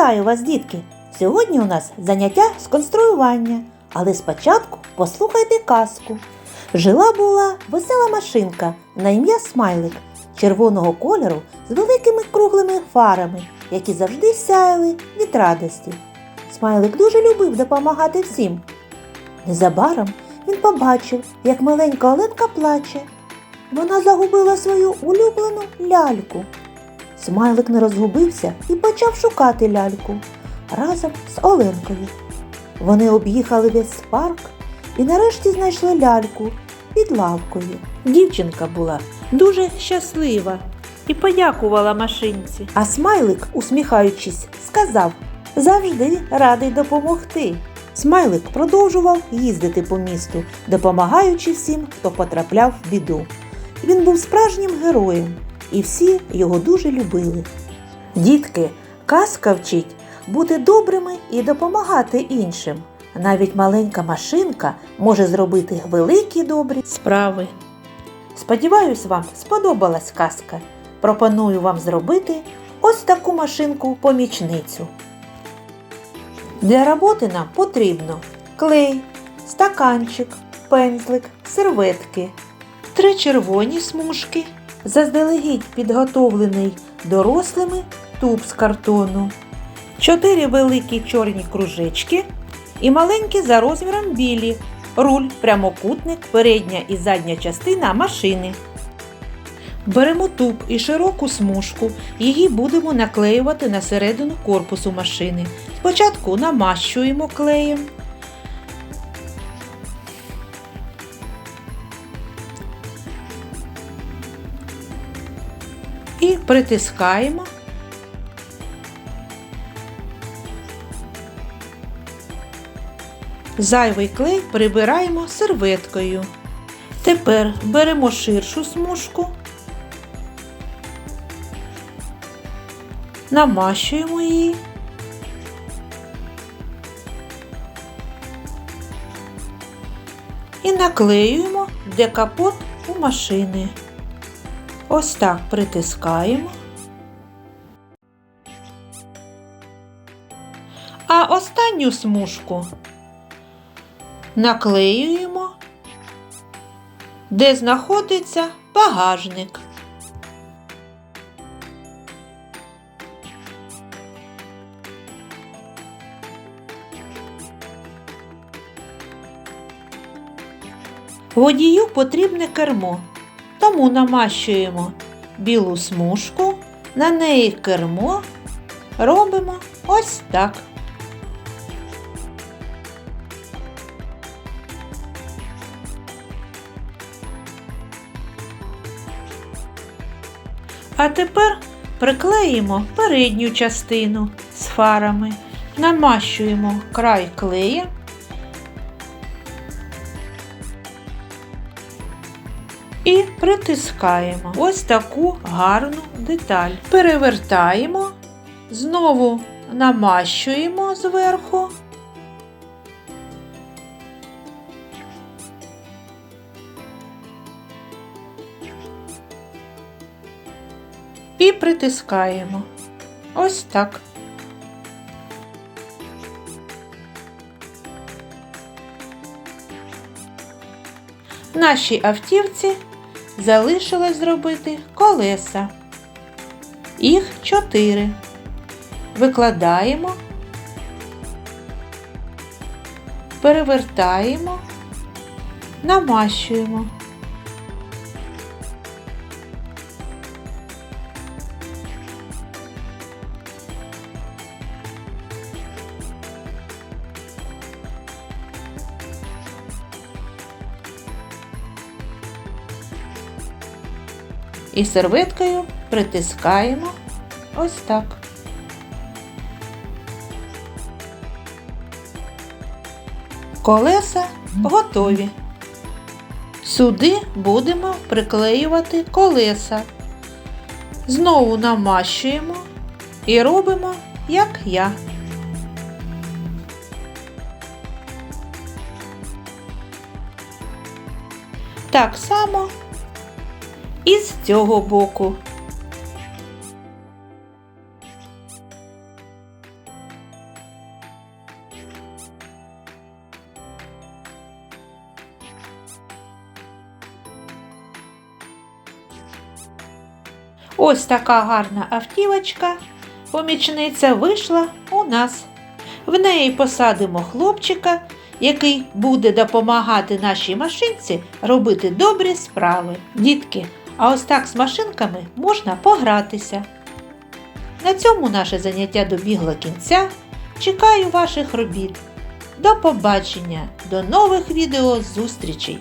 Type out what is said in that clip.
Вітаю вас, дітки! Сьогодні у нас заняття з конструювання, але спочатку послухайте казку. Жила була весела машинка на ім'я Смайлик червоного кольору з великими круглими фарами, які завжди сяяли від радості. Смайлик дуже любив допомагати всім. Незабаром він побачив, як маленька Оленка плаче. Вона загубила свою улюблену ляльку. Смайлик не розгубився і почав шукати ляльку разом з Оленкою. Вони об'їхали весь парк і нарешті знайшли ляльку під лавкою. Дівчинка була дуже щаслива і подякувала машинці. А смайлик, усміхаючись, сказав завжди радий допомогти. Смайлик продовжував їздити по місту, допомагаючи всім, хто потрапляв в біду. Він був справжнім героєм, і всі його дуже любили. Дітки, казка вчить бути добрими і допомагати іншим. Навіть маленька машинка може зробити великі добрі справи. Сподіваюсь, вам сподобалась казка. Пропоную вам зробити ось таку машинку-помічницю. Для роботи нам потрібно клей, стаканчик, пензлик, серветки, три червоні смужки, заздалегідь підготовлений дорослими туб з картону, чотири великі чорні кружечки і маленькі за розміром білі, руль, прямокутник, передня і задня частина машини. Беремо туб і широку смужку, її будемо наклеювати на середину корпусу машини. Спочатку намащуємо клеєм. І притискаємо. Зайвий клей прибираємо серветкою. Тепер беремо ширшу смужку, намащуємо її. І наклеюємо де капот у машини. Ось так притискаємо. А останню смужку наклеюємо, де знаходиться багажник. Водію потрібне кермо, тому намащуємо білу смужку, на неї кермо, робимо ось так. А тепер приклеїмо передню частину з фарами, намащуємо край клеєм і притискаємо ось таку гарну деталь. Перевертаємо, знову намащуємо зверху. І притискаємо. Ось так. Нашій автівці залишилось зробити колеса. Їх чотири. Викладаємо, перевертаємо, намащуємо. І серветкою притискаємо ось так. Колеса готові. Сюди будемо приклеювати колеса. Знову намащуємо і робимо, як я. Так само і з цього боку. Ось така гарна автівочка, помічниця вийшла у нас. В неї посадимо хлопчика, який буде допомагати нашій машинці робити добрі справи. Дітки, а ось так з машинками можна погратися. На цьому наше заняття добігло кінця. Чекаю ваших робіт. До побачення, до нових відео зустрічей!